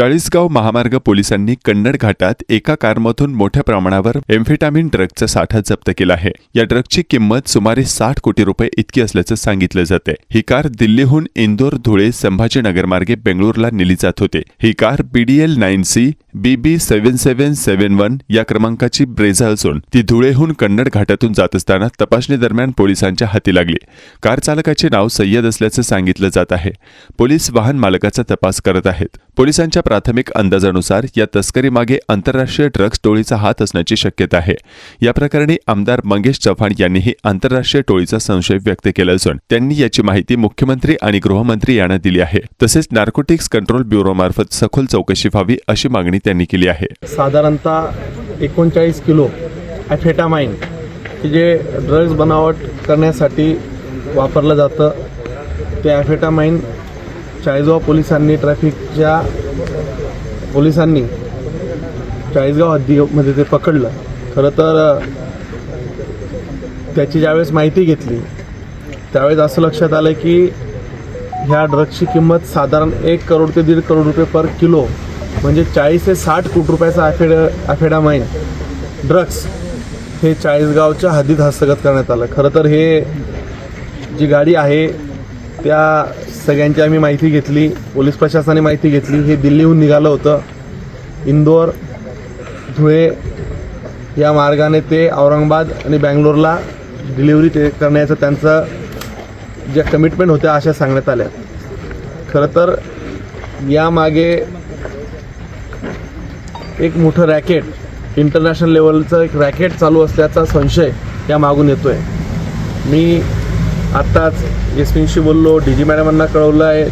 चाळीसगाव महामार्ग पोलिसांनी कन्नड घाटात एका कारमधून मोठ्या प्रमाणावर एम्फेटामिन ड्रगचा साठा जप्त केला आहे. या ड्रगची किंमत सुमारे साठ कोटी रुपये इतकी असल्याचं सांगितलं जाते ही कार दिल्लीहून इंदोर धुळे संभाजीनगर मार्गे बेंगळूरला नेली जात होते. ही car BDL nine C BB seven seven seven one या क्रमांकाची ब्रेझा असून ती धुळेहून कन्नड घाटातून जात असताना तपासणी दरम्यान पोलिसांच्या हाती लागली. कार चालकाचे नाव सय्यद असल्याचं सांगितलं जात आहे. पोलीस वाहन मालकाचा तपास करत आहेत. पोलिसांच्या प्राथमिक अंदाजानुसार या तस्करीमागे आंतरराष्ट्रीय ड्रग्ज टोळीचा हात असण्याची शक्यता आहे. या प्रकरणी आमदार मंगेश चव्हाण यांनीही आंतरराष्ट्रीय टोळीचा संशय व्यक्त केला असून त्यांनी याची माहिती मुख्यमंत्री आणि गृहमंत्री यांना दिली आहे. तसेच नार्कोटिक्स कंट्रोल ब्युरोमार्फत सखोल चौकशी व्हावी अशी मागणी त्यांनी केली आहे. साधारणतः एकोणचाळीस किलो ॲफेटामाइन की जे ड्रग्ज बनावट करण्यासाठी वापरलं जातं ते ॲफेटामाइन चाळीसगाव पोलिसांनी ट्रॅफिकच्या पोलिसांनी चाळीसगाव हद्दीमध्ये ते पकडलं. खरं तर त्याची ज्यावेळेस माहिती घेतली त्यावेळेस असं लक्षात आलं की ह्या ड्रग्सची किंमत साधारण एक करोड ते दीड करोड रुपये पर किलो म्हणजे चाळीस ते साठ कोटी रुपयाचा अफेडा अफेडामाईन ड्रग्स हे चाळीसगावच्या हद्दीत हस्तगत करण्यात आलं. खरं तर हे जी गाडी आहे त्या सगळ्यांची आम्ही माहिती घेतली पोलीस प्रशासनाने माहिती घेतली. हे दिल्लीहून निघालं होतं. इंदोर धुळे या मार्गाने ते औरंगाबाद आणि बँगलोरला डिलिव्हरी ते करण्याचं त्यांचं ज्या कमिटमेंट होत्या अशा सांगण्यात आल्या. खरं तर यामागे एक मोठं रॅकेट इंटरनॅशनल लेवलचं एक रॅकेट चालू असल्याचा संशय या मागून येतोय. मी आत्ताच एसपींशी बोललो डी जी मॅडमांना कळवलं आहे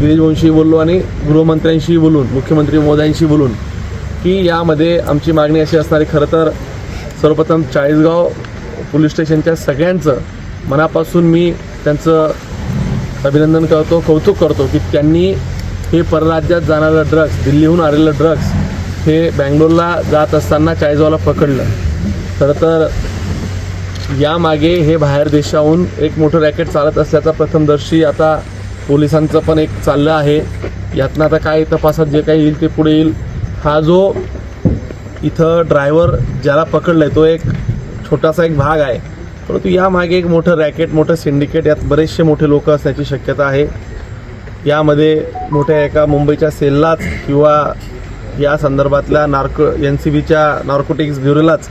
गिरीश वंशी बोललो आणि गृहमंत्र्यांशी बोलून मुख्यमंत्री मोदयांशी बोलून की यामध्ये आमची मागणी अशी असणारी खरं तर सर्वप्रथम चाळीसगाव पोलीस स्टेशनच्या सगळ्यांचं मनापासून मी त्यांचं अभिनंदन करतो कौतुक करतो की त्यांनी हे परराज्यात जाणारं ड्रग्स दिल्लीहून आलेलं ड्रग्स हे बँगलोरला जात असताना चाळीसगावला पकडलं. खरं तर यामागे हे बाहेर देशाहून एक मोठं रॅकेट चालत असल्याचा प्रथमदर्शी आता पोलिसांचं पण एक चाललं आहे. यातनं आता काय तपासात जे काही येईल ते पुढे येईल. हा जो इथं ड्रायव्हर ज्याला पकडलाय तो एक छोटासा एक भाग आहे. परंतु यामागे एक मोठं रॅकेट मोठं सिंडिकेट यात बरेचसे मोठे लोक असण्याची शक्यता आहे. यामध्ये मोठ्या एका मुंबईच्या सेललाच किंवा या संदर्भातल्या नार्को एन सी बीच्या नार्कोटिक्स ब्युरोलाच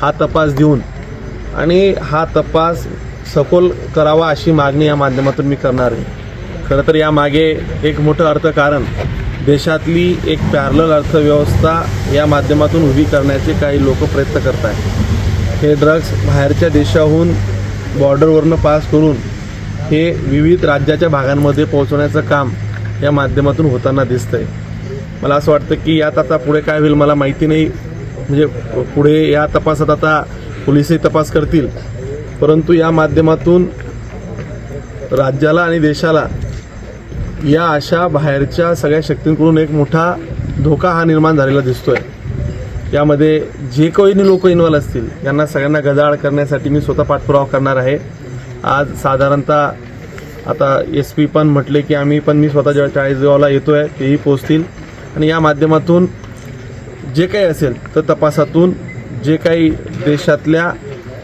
हा तपास देऊन आणि हा तपास सखोल करावा अशी मागणी या माध्यमातून मी करणार आहे. खरं तर यामागे एक मोठं अर्थकारण देशातली एक पॅरल अर्थव्यवस्था या माध्यमातून उभी करण्याचे काही लोक प्रयत्न करत आहेत हे ड्रग्स बाहेरच्या देशाहून बॉर्डरवरनं पास करून हे विविध राज्याच्या भागांमध्ये पोहोचवण्याचं काम या माध्यमातून होताना दिसतंय. मला असं वाटतं की यात आता पुढे काय होईल मला माहिती नाही. म्हणजे पुढे या तपासात आता पोलीसही तपास करतील. परंतु या माध्यमातून राज्याला आणि देशाला या अशा बाहेरच्या सगळ्या शक्तींकडून एक मोठा धोका हा निर्माण झालेला दिसतोय. यामध्ये जे काही लोक इन्व्हॉल्व असतील यांना सगळ्यांना गजाळ करण्यासाठी मी स्वतः पाठपुरावा करणार आहे. आज साधारणतः आता एस पी पण म्हटले की आम्ही पण मी स्वतः जेव्हा चाळीसगावला येतो आहे तेही पोचतील आणि या माध्यमातून जे काही असेल तर तपासातून जे काही देशातल्या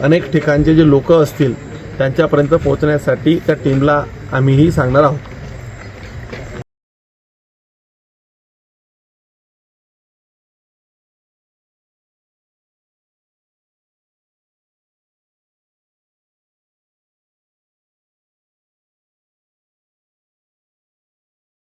अनेक ठिकाणचे जे लोक असतील त्यांच्यापर्यंत पोहोचण्यासाठी त्या टीमला आम्हीही सांगणार आहोत.